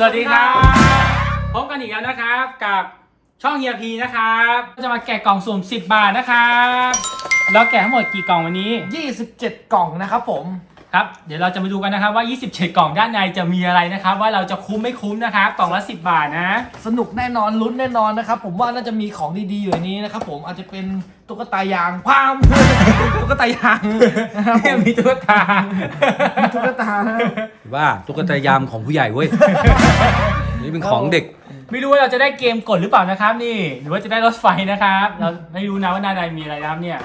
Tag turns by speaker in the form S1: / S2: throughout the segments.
S1: สวัสดีครับพบกันอีกแล้วนะครับกับช่องเฮียพีนะครับจะมาแกะกล่องสุ่ม 10 บาทนะครับเราแกะทั้งหมดกี่กล่องวันนี้
S2: 27 กล่องนะครับผม
S1: ครับเดี๋ยวเราจะมาดูกันนะครับว่า27กล่องด้านในจะมีอะไรนะครับ ว่าเราจะคุ้มไม่คุ้มนะครับกล่องละ10 บาทนะ
S2: สนุกแน่นอนลุ้นแน่นอนนะครับ ผมว่าน่าจะมีของดีๆอยู่ในนี้นะครับผมอาจจะเป็นตุ๊กตายางพาม ตุ๊กตายางนะครับผม
S1: มีตุ๊กตา
S2: มีตุ๊กตานะ
S3: ว่าตุ๊กตายามของผู้ใหญ่เว้ย นี่เป็นของเด็ก
S1: ไม่รู้ว่าเราจะได้เกมกดหรือเปล่านะครับ นี่ หรือว่าจะได้รถไฟนะครับ เราไม่รู้นะว่าด้านในมีอะไรนะครับเนี่ย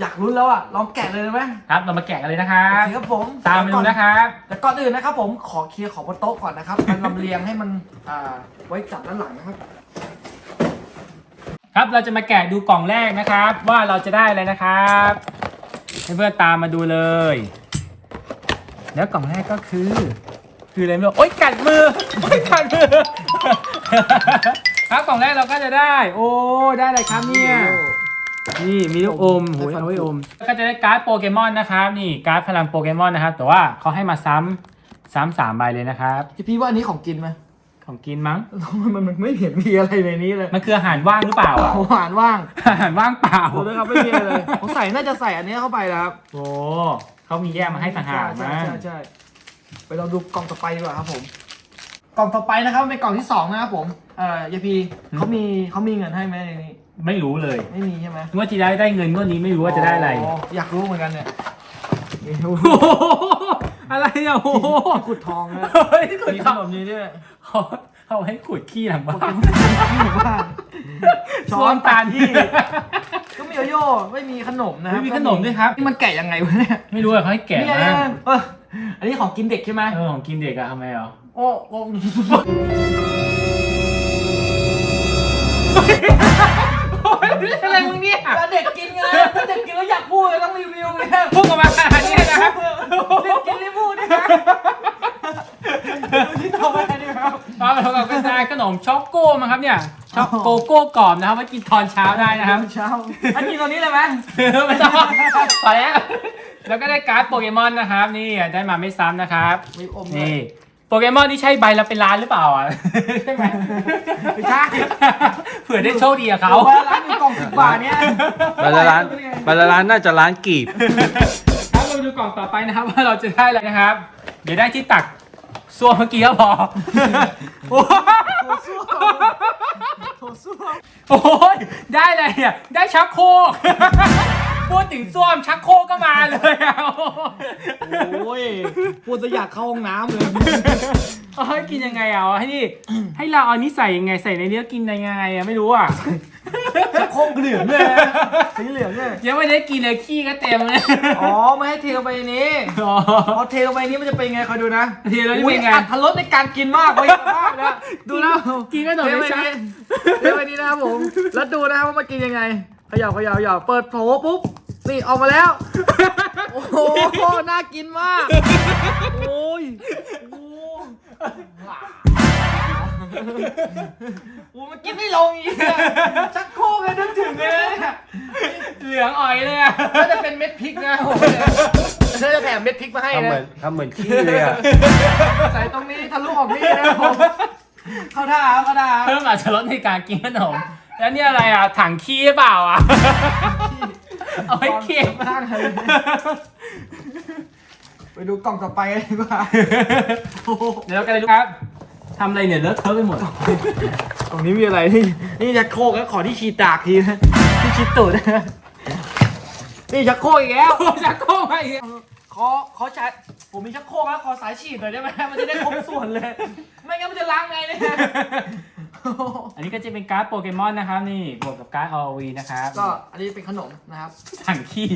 S2: อยากลุ้นแล้วอะลองแกะเลยได้ไหม
S1: ครับเรามาแกะกันเลยนะครั
S2: โอบ เคครับผม
S1: ตามไปดูนะครับ
S2: แต่ก่อนอื่นนะครับผมขอเคลียร์ของบนโต๊ะก่อนนะครับมันลำเลียงให้มันอ่าไว้จับด้านหลังนะครับ
S1: ครับเราจะมาแกะดูกล่องแรกนะครับ ว่าเราจะได้อะไรนะครับให้เพื่อนตามมาดูเลย แล้วกล่องแรกก็คือ คืออะไรไม่รู้โอ๊ยกัดมือโอ๊ยกัดมือ ครับกล่องแรกเราก็จะได้ โอ้ได้อะไรครับเนี่ย นี่มีลูกอมโอ้ยเอาไว้อม ก็จะได้การ์ดโปเกมอนนะครับ นี่การ์ดพลังโปเกมอนนะครับ แต่ว่าเขาให้มาซ้ำซ้ำสามใบเลยนะครับ
S2: พี่พี่ว่าอันนี้ของกินไหม
S1: ของกินมั้ง
S2: มันมันไม่เห็นมีอะไรในนี้เลย
S1: มันคืออาหารว่างหรือเปล่าอะ
S2: หวานว่าง
S1: อาหารว่างเปล่า
S2: ดูนะครับไม่มีอะไรเลยผมใส่น่าจะใส่อันนี้เข้าไปแล้วครับ
S1: โอ้เขามีแยกมาให้ต่างหาก
S2: ใช่
S1: นะ
S2: ใช่ใช่ไปลองดูกล่องต่อไปดีกว่าครับผม กล่องต่อไปนะครับเป็นกล่องที่สองนะครับผมเอ่อยายพีเขามีเขามีเงินให้ไหมในนี้
S1: ไม่รู้เลย
S2: ไม่มีใช่ไหม
S1: ว่าจะได้ได้เงินงวดนี้ไม่รู้ว่าจะได้อะไร
S2: อยากรู้เหมือนกันเนี่ย
S1: โอ้โหอะไรอะโอ้โห
S2: ขุดทองนะ
S1: เฮ้ยขุด
S2: มี
S1: ท
S2: ข
S1: อง
S2: นมนี้ด้วย
S1: เขาเขาให้ขุดขี้หลังบ้าน
S2: ที่หมู่บ้านช้
S1: ช้
S2: อ
S1: อนน
S2: ตา
S1: ตา
S2: ล
S1: ล
S2: ที่
S1: ที่
S2: ก็มีโยโย่ไม่มีขนมนะครับ
S1: ไม่มีขนมด้วยครับ
S2: นี่มันแกะยังไงวะเนี่ย
S1: ไม่รู้อะเขาให้แกะ
S2: นี่ไง
S1: มา
S2: เอออันนี้ของกินเด็กใช่ไหม
S1: เออของกินเด็กอะทำไมอะ
S2: โอ้โอ้
S1: อะไรมึงเนี่ย
S2: แล้วเด็กกินไงถ้าเด็กกินแล้วอยากพูดเลยต้องรีวิวเนี่ย
S1: พูดออกมาขนาดนี้เลยนะครับ
S2: เด็กกินรีวิวเนี่ยดูที่ต่อไปนี่ครับ
S1: มาเรากับกระจายขนมช็อกโก้มาครับเนี่ยช็อกโกโก้กรอบนะครับไว้กินตอนเช้าได้นะครับ
S2: เช้าอันกินตอนนี้เลยไหม
S1: ไม่ต้องพอแล้วแล้วก็ได้การ์ดโปเกมอนนะครับ นี่ได้มาไม่ซ้ำนะครับ
S2: มีอม
S1: นี่ โปเกมอนที่ใช่ใบละเป็นล้านหรือเปล่าอะ ใช่ไหม
S2: ไม่ใช่
S1: เผื่อได้โชคดีกับ
S2: เขา
S1: เขา
S2: ว่าร้านมีกล่องสิบบาทเนี่ย
S3: ไปละร้านไปละร้านน่าจะร้านกีบ
S1: ครับเรามาดูกล่องต่อไปนะครับ ว่าเราจะได้อะไรนะครับ เดี๋ยวได้ที่ตัก ส่วนเมื่อกี้ก็พอโอ้โห
S2: โถส้วมโถส้วม
S1: โอ้ยได้อะไรอะได้ชักโครกพูดถึงส้วมชักโครกก็มาเลยอะ
S2: โอ้ยพูดจะอยากเข้าห้องน้ำเลย
S1: เอาให้กินยังไงอะให้นี่ ให้เราเอานี้ใส่ยังไงใส่ในนี้แล้วกินยังไงอะไม่รู้อะ
S2: โคงเหลืองเลยนะสีเหลืองเลย
S1: ยังไม่ได้กินเลยขี้ก็เต็มเลย
S2: อ๋อไม่ให้เทลงไปในนี้
S1: อ๋อ
S2: พอเทลงไปในนี้มันจะเป็นไงคอยดูนะ
S1: เทแล้วนี่
S2: อุ้ย
S1: เป็นไง
S2: อัดทรสในการกินมากไปมากนะดูนะ
S1: กินขนม
S2: เท
S1: ไม่
S2: ไป
S1: ใช่
S2: นี่เทไปนี่นะครับผมแล้วดูนะครับว่ามันกินยังไงเขย่าเขย่าเขย่าเปิดโถปุ๊บนี่ออกมาแล้ว โอ้โหน่ากินมากโอ้ยโอ้โห มันกินไม่ลงอีกอะชักโครกเลยนึกถึงเลยนะเนี่ย
S1: เหลืองอ่อยเลยอะ
S2: น่าจะเป็นเม็ดพริกนะโอ้โหเธอจะแถมเม็ดพริกมาให้
S3: ทำเหมื
S2: นะ
S3: อนทำเหมือนขี้เลยอะ
S2: ใส่ตรงนี้ทะลุออกนี่นะผมเข้าท่าครับเข้าท่าครับ
S1: เพิ่มอาจจะลดในการกินขนม แล้วนี่อะไรอะ ถังขี้หรือเปล่าอะ เอาไว้เก็บ
S2: ข้างเลย ไปดูกล่องต่อไปกันดีกว่าโอ้โห
S1: เดี๋ยวเรากันเลยครับทำอะไรเนี่ยเลอะเทอะไปหมด
S2: กล่องนี้มีอะไรนี่นี่ชักโครกแล้วขอที่ฉีดตากทีนะที่ฉีดตูดนะนี่ชักโครกอีกแล้ว
S1: โอ้ชักโครกไปอีก
S2: ขอขอใช้ผมมีชักโครกแล้วขอสายฉีดหน่อยได้ไหมมันจะได้ครบส่วนเลย ไม่งั้นมันจะล้างไงเนี่ย
S1: อันนี้ก็จะเป็นการ์ดโปเกมอนนะครับนี่บวกกับการ์ด ROV นะครับ
S2: ก็อันนี้เป็นขนมนะครับ
S1: ถังขี้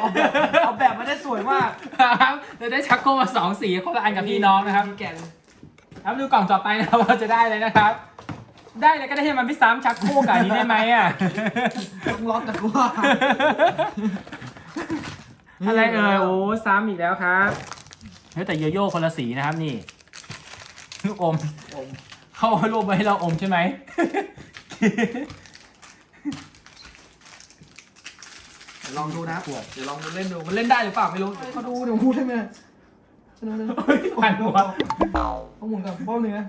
S2: เอาแบบเอาแบบมาได้สวยมาก
S1: ครับเราได้ชักโครกมาสองสีคนละอันกับพี่น้องนะครับ
S2: แกะเลย
S1: ครับดูกล่องต่อไปนะครับว่าจะได้เลยนะครับ ได้เลยก็ได้ให้มันไม่ซ้ำชักโครกกับอันนี้ได้ไหมอะ
S2: ต้องล็อกนะกูว่า
S1: อะไรเอ่ยโอ้ซ้ำอีกแล้วครับเฮ้ยแต่โยโย่คนละสีนะครับนี่ ลูกอม
S2: ผม
S1: เขาเอารูปไว้ให้เราอมใช่ไหม
S2: เดี๋ยวลองดูนะเดี๋ยวลองดูเล่นดู มันเล่นได้หรือเปล่าไม่รู้เขาดูเดี๋ยวพูดได้ไหม
S1: ผ่านหัว
S2: ต้องหมุนก่อนป้อมหนึ่งนะ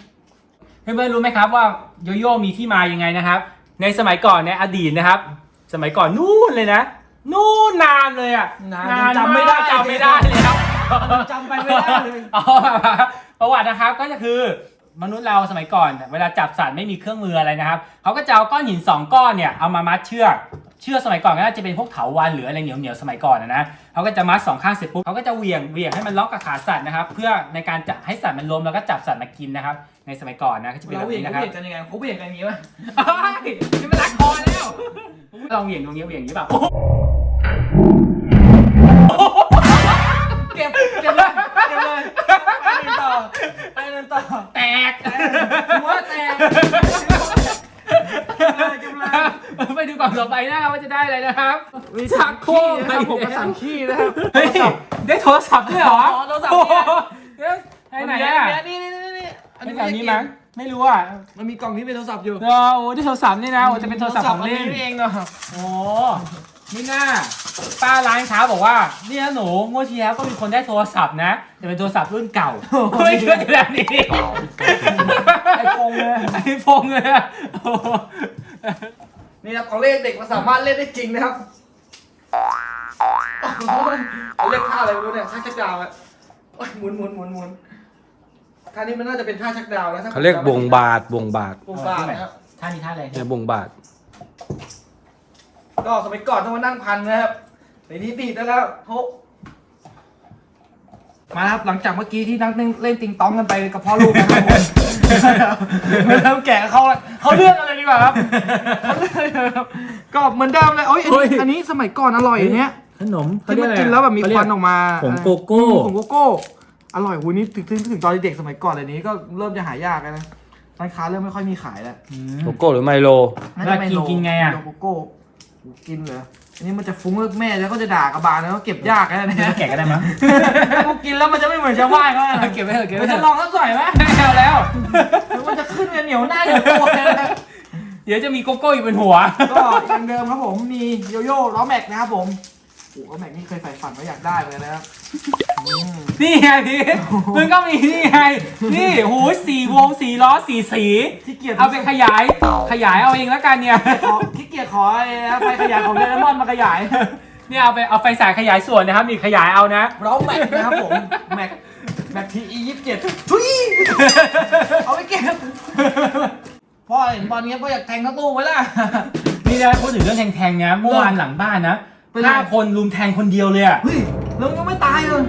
S1: เพื่อนๆรู้ไหมครับว่าโยโย่มีที่มายังไงนะครับ ในสมัยก่อนในอดีตนะครับ สมัยก่อนนู่นเลยนะ นู่นนานเลยอะ
S2: นานจำไม่ได้
S1: จำไม่ได้เลยครับ
S2: จำไปไม่ได้เลย
S1: อ๋อ ประวัตินะครับก็จะคือมนุษย์เราสมัยก่อนเวลาจับสัตว์ไม่มีเครื่องมืออะไรนะครับเขาก็จะเอาก้อนหินสองก้อนเนี่ยเอามามัดเชือกเชือกสมัยก่อนก็น่าจะเป็นพวกเถาวัลย์หรืออะไรเหนียวเหนียวๆสมัยก่อนนะนะเขาก็จะมัดสองข้างเสร็จปุ๊บเขาก็จะเหวี่ยงเหวี่ยงให้มันล็อกกับขาสัตว์นะครับ เพื่อในการจะให้สัตว์มันล้มแล้วก็จับสัตว์มากินนะครับ ในสมัยก่อนนะก็จะเป็น
S2: เรา
S1: แบบ
S2: เหวี่ยง
S1: นี้
S2: เขา
S1: นะครับ
S2: เหวี่ยงกันยังไงเขาเหวี่ยงกันอย่างนี้วะ
S1: เฮ้ยนี่มันรักคอแล้วลองเหวี่ยงตรงนี้เหวี่ยงอย่างนี้เปล่า
S2: เก็บเก็บเลยเก็บเลย ไปเดินต่อไปเดินต่อ
S1: แตก
S2: หัวแตกเก็บเลย
S1: ไปดูกล่องต่อไปนะครับว่าจะได้อะไรนะครับ
S2: มี
S1: ชั
S2: สั
S1: ก
S2: ก
S1: โคร
S2: ขี้
S1: ก
S2: นะครับผมกระสังขี้นะครับ
S1: เฮ้ยได้โทรศัพท์ด้วยเหรอ
S2: อ๋อโทรศัพท์เนี่ย
S1: โอ้โหเดี๋ยวให้ไหนอะ
S2: นี่นี่นี่นี่อัน
S1: เป็
S2: นี้
S1: นแบบนี้มั้งไม่รู้อะ
S2: มันมีกล่องที่เป็นโทรศัพท์อยู่
S1: โอ้โหได้โทรศัพท์นี่นะโอ้จะเป็นโทรศัพท์ของเล่น
S2: เองเนาะ
S1: โอ้นี่น่า ป้าร้านค้าบอกว่าเนี่ยหนูงวดที่แล้วก็มีคนได้โทรศัพท์นะแต่เป็นโทรศัพท์รุ่นเก่าไม่เชื่อแบบนี้
S2: ไอโฟนเลย
S1: ไอโฟนเลยอะโอ้โห
S2: นี่ครับของเล่นเด็กมันสามารถเล่นได้จริงนะครับเล่นท่าอะไรไม่รู้เนี่ยท่าชักดาวอะโอ้ยหมุนหมุนหมุนหมุนท่านี้มันน่าจะเป็นท่าชักดาวนะถ้
S3: เขาเรียกวงบาทวงบาท
S2: วงบาทนะครับ
S1: ท่านี้ท่าอะไร
S3: เนี่ยวงบาท
S2: ก็สมัยก่อนต้องมานั่งพันนะครับ ในนี้ตีได้แล้วโฮมาครับหลังจากเมื่อกี้ที่นั่งเล่นติงตองกันไปกับพ่อลูกนะครับผมไม่เริ่มแก่เขาแล้วเขาเลือกอะไรดีกว่าครับเขาเลือกอะไรดีกว่าครับก็เหมือนเดิมเลยโอ้ยอันนี้อันนี้สมัยก่อนอร่อยอันเนี้ย
S1: ขนม
S2: ที่มันกินแล้วแบบมีควันออกมา
S1: ผงโกโก้
S2: ผงโกโก้อร่อยหูนี่ถึงถึงถึงตอนเด็กสมัยก่อนเลยนี้ก็เริ่มจะหายากแล้วนะร้านค้าเริ่มไม่ค่อยมีขายแล้ว
S3: โกโก้หรือไมโล
S2: น่าจะเป็น
S1: แล้วกินกินไงอะ
S2: โลโกโก้กินเหรอ อันนี้มันจะฟุ้งแล้วแม่แล้วก็จะด่ากระบาลแล้วก็เก็บยากนะเนี่ย
S1: แกะก็ได้มั้ง
S2: ถ้ากูกินแล้วมันจะไม่เหมือนชาวบ้านเขาอะ
S1: เก็บไว้เถอะเก็บ
S2: มั
S1: ไว้
S2: น
S1: เถ
S2: จะ
S1: อะ
S2: ลองสักหน่อยไหม
S1: ไม่เอาแล้ว
S2: หรือมันจะขึ้นกันเหนียวหน้าเหนียวตัวเลยนะ
S1: เดี๋ยวจะมีโกโก้อยู่บนหัว
S2: ก็อย่างเดิมครับผมมีโยโย่ล้อแม็กนะครับผม โอ้โหล้อแม็กนี่เคยใฝ่ฝันว่าอยากได้เลยนะครับอืม
S1: นี่ไงพี่มึงก็มีนี่ไง นี่โหสี่วงสี่ล้อสี่สี
S2: ขี้เกียจ
S1: เอาไปขยาย ขยายเอาเองแล้วกันเนี่ย
S2: ขอขี้เกียจขอไอ้นะไฟขยายของเดลมอนมาขยาย
S1: เนี่ยเอาไปเอาไฟสายขยายส่วนนะครับมีขยายเอานะ
S2: ล้อแม็กนะครับผมแม็กแม็กทีอียี่สิบเจ็ดทุยเอาไปเก็บพ่อเห็นบอลเงี้ยพ่ออยากแทงกระตู้ไว้ล่ะ
S1: นี่นะพูดถึงเรื่องแทงๆนะเมื่อวานหลังบ้านนะ
S2: เป็นไง
S1: ห้าคนลุมแทงคนเดียวเลยอะ
S2: เฮ้ยแล้วยังไม่ตายเลย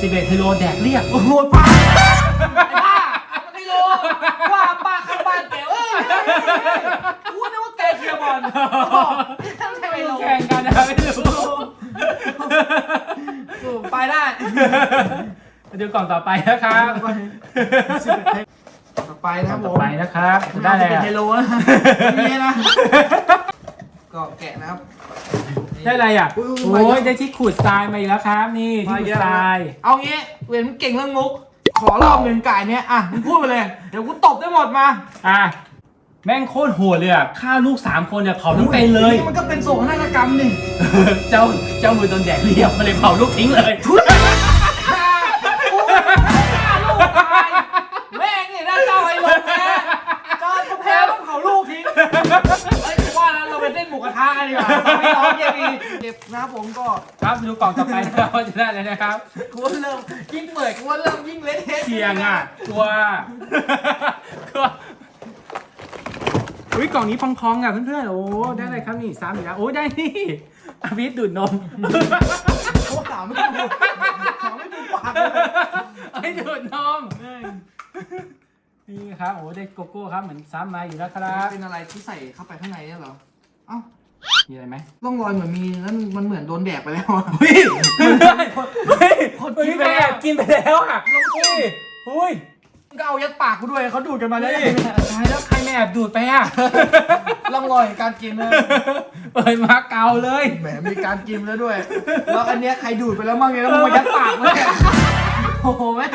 S1: สิบเอ็ดเทโลแดกเรียก
S2: โอ้โหป้าไอ้ป้ามันไม่รู้ว่าป้าข้างบ้านแกเอ้ยกูนึกว่าแกเชียร์บอลทำไมไม่รู้
S1: แข่งกันนะไม่รู้
S2: ไปได้
S1: มาดูกล่องต่อไปนะครับ
S2: ต่อไป
S1: ก
S2: นะ
S1: ล่
S2: ค
S1: อง
S2: รับผม
S1: ต่อไปนะครับจะได้อะไร
S2: เป็น
S1: อะ
S2: เทโลนะนี่นะ ก็แกะนะครับ
S1: ได้อะไรอะ
S2: อุ้ย
S1: โอ้
S2: อุ้ย
S1: ยได้ที่ขูดทรายมาอีกแล้วครับ นี่ที่ขูดทราย
S2: เอางี้เวียนมึงเก่งเรื่องมุก ขอรอบหนึ่งไก่เนี้ยอะมึงพูดไปเลย เดี๋ยวกูตบได้หมดมา
S1: อะ แม่งโคตรโหดเลยอะฆ่าลูกสามคนเนี่ยเผาทั้งเป็นเลย
S2: นี่มันก็เป็นโศกนาฏกรรมนี่
S1: เจ้าเจ้ามือโดนแดกเรียบมาเลยเผาลูกทิ้งเลย ดูกล่องต่อไปนะครับว่าจะได้อะไรนะครับ
S2: กูว่าเริ่มยิ่งเปิดกูว่าเริ่มยิ่งเละเทะ
S1: เชียงอะกลัวกลัวอุ้ยกล่องนี้พองๆอะเพื่อนๆโอ้ได้อะไรครับนี่ซ้ำอีกแล้วโอ้ได้นี่อภิษดูดนม
S2: เขาถามไม่ถูกถามไม่ถูกปากเลย
S1: ไอ้ดูดนมนี่ครับโอ้ได้โกโก้ครับเหมือนซ้ำมาอยู่แล้วครับ
S2: เป็นอะไรที่ใส่เข้าไปข้างในเนี่ยเหรอเอ้า
S1: มีอะไรไหม
S2: ร่องรอยเหมือนมีแล้วมันเหมือนโดนแดกไปแล้วอะ
S1: เฮ้ยเฮ้ยเฮ้ย
S2: คน
S1: เฮ้ย
S2: กินไป
S1: แม่
S2: แล้ว
S1: กินไปแล้วอะเฮ้ยเฮ้ย
S2: ก็เอายัดปากกูด้วยเขาดูดกันมา
S1: มา
S2: ได้
S1: เลย
S2: ยังไง
S1: ตายแล้วใครแม่แอบดูดไปอะ
S2: ร่องรอยของการกินนะ
S1: เปิดมาเกาเลย
S2: แหมมีการกินแล้วด้วย แล้วอันเนี้ยใครดูดไปแล้วมั่งเนี่ยแล้วมึงมายัดปากเลยโอ้โหแม่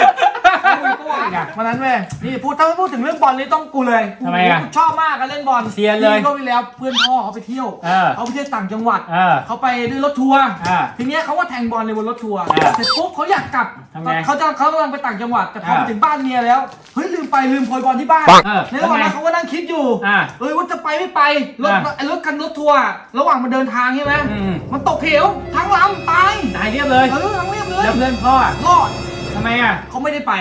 S2: งโอ้ยกูหวาน
S1: อีกอะ
S2: วันนั้นเว้ยนี่พูดถ้าพูดถึงเรื่องบอลนี่ต้องกูเลย
S1: ทำไมอะ
S2: กูชอบมากการเล่นบอล
S1: เซียนเลย
S2: ก็ไปแล้วเพื่อนพ่อเขาไปเที่ยว
S1: เออ
S2: เขาไปเที่ยวต่างจังหวัด
S1: เออ
S2: เขาไปด้วยรถทัวร์
S1: อ่า
S2: ทีเนี้ยเขาว่าแทงบอลในบนรถทัวร์
S1: อ่า
S2: เสร็จปุ๊บเขาอยากกลับ
S1: ทำไง
S2: เขาจะเขากำลังไปต่างจังหวัดแต่พอ
S1: อ่า
S2: ไปถึงบ้านเมียแล้วเฮ้ยลืมไปลืมโพยบอลที่บ้าน
S1: เออ
S2: ในระหว่างนั้น
S1: ทำไง
S2: เขาก็นั่งคิดอยู่
S1: อ่า
S2: เอ้ยว่าจะไปไม่ไปรถ
S1: อ่า
S2: ไอ้รถกันรถทัวร์ระหว่างมันเดินทางใช่ไหม
S1: อืม
S2: มันตกเหวทั้งลำตาย
S1: ตายเรียบเลย
S2: เออทั้งเรียบเลย
S1: แล้วเพื่อนพ่ออะ
S2: รอด
S1: ทำไมอะ
S2: เขาไม่ได้ไป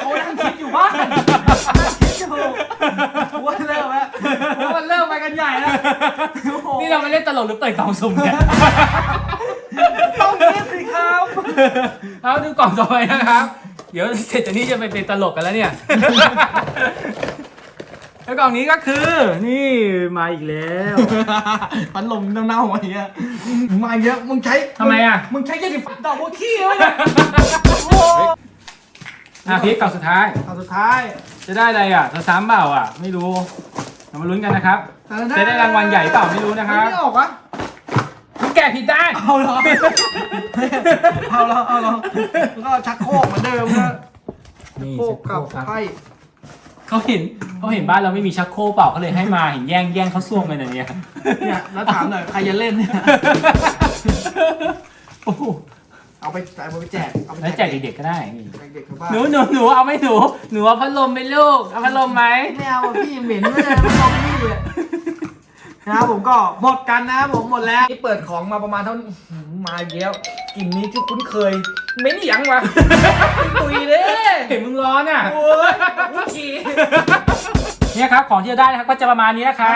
S2: เขานั่งคิดอยู่บ้านนั่งคิดอยู่ว่าเริ่มแล้วว่ามันเริ่มไปกันใหญ่แล้วโอ้โห
S1: นี่เราไม่เล่นตลกหรือเปิดกล่องสุ่มเนี่ย
S2: ต้องคิดสิครับ
S1: เอาดูกล่องต่อไปนะครับ เดี๋ยวเสร็จจากนี้จะไปเป็นตลกกันแล้วเนี่ย แล้วกล่องนี้ก็คือนี่มาอีกแล้ว
S2: พันลมเน่าๆอย่างเงี้ยมาเยอะมึงใช้
S1: ทำไมอะ
S2: มึงใช้ยาสีฟันดอกบัวขี้ไหมเนี่ยโอ้
S1: อะพีคกล่องสุดท้าย
S2: เอาสุดท้าย
S1: จะได้อะไรอะจะซ้ำเปล่าอะ ไม่รู้เรามาลุ้นกันนะครับ จะได้รางวัลใหญ่เปล่าไม่รู้นะครับ
S2: ไม่ออกวะ
S1: ทุกแกะผิดได้
S2: เอาเหรอเอาเหรอเอาเหรอแล้วก็ชักโครกเหมือนเดิมนะ
S1: นี่
S2: โครกกับ
S1: ครับ
S2: ไพ่
S1: เขาเห็นเขาเห็นบ้านเราไม่มีชักโครกเปล่าเขาเลยให้มาเห็นแย่งแย่งเขาซ่วมกันอย่างเนี้ย
S2: เนี่ยแล้วถามหน่อยใครจะเล่นเนี่ย
S1: โอ้โห
S2: เอาไปเอาไปแจกเอาไป
S1: แล้วแจกเด็กๆก็ได้นี่
S2: เด็กๆกับบ้าน
S1: หนูหนูหนูเอาไหมหนูหนูเอาพัดลมไหมลูกเอาพัดลมไหม
S2: ไม่เอาอะพี่เหม็นไม่ได้ไม่เอาพี่อะนะครับผมก็หมดกันนะครับผมหมดแล้ว นี่เปิดของมาประมาณเท่าหืมมาอีกแล้วกลิ่นนี้ที่คุ้นเคย เหม็นอหยังวะตุยเด้
S1: เห็นมึงร้อนอะ
S2: โอ้ยวุ้ชี
S1: เนี่ยครับ ของที่จะได้นะครับก็จะประมาณนี้นะครั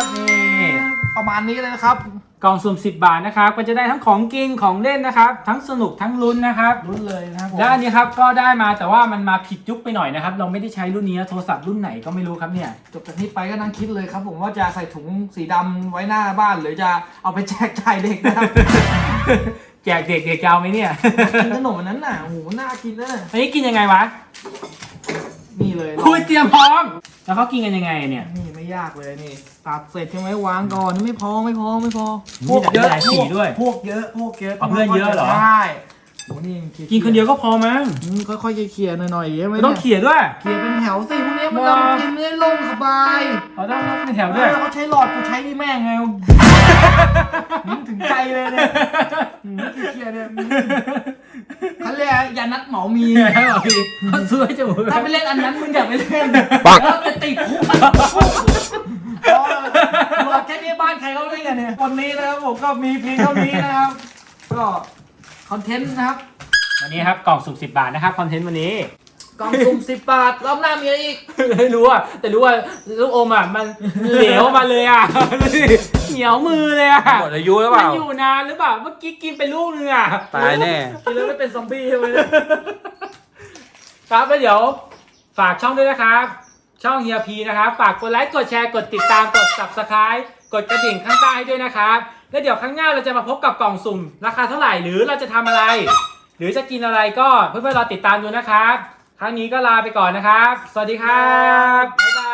S1: บนี่
S2: ประมาณนี้เลยนะครับ
S1: กล่องสุ่ม10 บาทนะครับ ก็จะได้ทั้งของกินของเล่นนะครับ ทั้งสนุกทั้งลุ้นนะครับ
S2: รุ่นเลยนะครับผม
S1: และอันนี้ครับก็ได้มาแต่ว่ามันมาผิดยุคไปหน่อยนะครับ เราไม่ได้ใช้รุ่นนี้นะโทรศัพท์รุ่นไหนก็ไม่รู้ครับเนี่ย
S2: จบจากนี้ไปก็นั่งคิดเลยครับ ผมว่าจะใส่ถุงสีดำไว้หน้าบ้านหรือจะเอาไปแจกจ่ายเด็กนะครับ
S1: แจกเด็กเด็กจะเอาไหมเนี่ย
S2: กินขนมอันนั้นน่ะโอ้โหน่ากินนะ
S1: อันนี้กินยังไงวะ
S2: นี่เลย
S1: คุยเตรียมพร้อม แล้วเขากินกันยังไงเนี่ย
S2: นี่ไม่ยากเลยนี่ตัดเสร็จใช่ไหมวางก่อนไม่พอไม่พอไม่พอ
S1: มีหลายสีด้วย
S2: พวกเยอะพวกเยอะ
S1: เอาเพื่อนเยอะเหรอ
S2: ใช่โหนี่
S1: กินคนเดียวก็พอมั้ง
S2: อืมค่อยๆเคลียร์ๆหน่อยๆใช่ไหม
S1: ไม่ต้อง
S2: เนี่ย
S1: เขี่ยด้วย
S2: เคลียร์เป็นแถวสิพวกเนี้ยมัน
S1: ว้า
S2: เรากินไม่ได้ลงสบาย
S1: เราต้องเป็นแถว
S2: เอ
S1: ด้วย
S2: อเขาใช้หลอดกูใช้นี่แม่งไง อืมถึงใจเลยเนี่ยอืมเคลียร์ๆเนี่ยอืมเขาเรียกอย่านัดหมอมี
S1: ให้บอกพี่เขาซื้อให้จมูก
S2: ถ้าไปเล่นอันนั้นมึงอย่าไปเล่นแล้วจะติดคุกเออรถแค่นี้บ้านใครเขาเล่นกันเนี่ย วันนี้นะครับผมก็มีเพียงเท่านี้นะครับ ก็คอนเทนต์นะครับ
S1: วันนี้ครับกล่องสุ่ม10บาทนะครับคอนเทนต์วันนี้
S2: กล่องสุ่มสิบบาท รอบหน้ามีอะไรอีก
S1: ไม่รู้อะแต่รู้ว่าลูกอมอะมันเหลวมาเลยอะดูดิเหนียวมือเลยอะ
S3: หมดอายุหรือเป
S1: มัน
S3: ล่า
S1: อยู่นานหรือเปล่าเมื่อกี้กินไปลูกนึงอะ
S3: ตายแน่
S2: กินแล้วไม่เป็นซอมบี้ใช่ไหมเนี่ย
S1: ครับแล้วเดี๋ยว ฝากช่องด้วยนะครับ ช่องเฮียพีนะครับฝากกดไลค์กดแชร์กดติดตามกด subscribe กดกระดิ่งข้างใต้ให้ด้วยนะครับแล้วเดี๋ยวครั้งหน้าเราจะมาพบกับกล่องสุ่ม ราคาเท่าไหร่หรือเราจะทำอะไร หรือจะกินอะไรก็เพื่อนๆรอติดตามดูนะครับ ครั้งนี้ก็ลาไปก่อนนะครับ สวัสดีครับ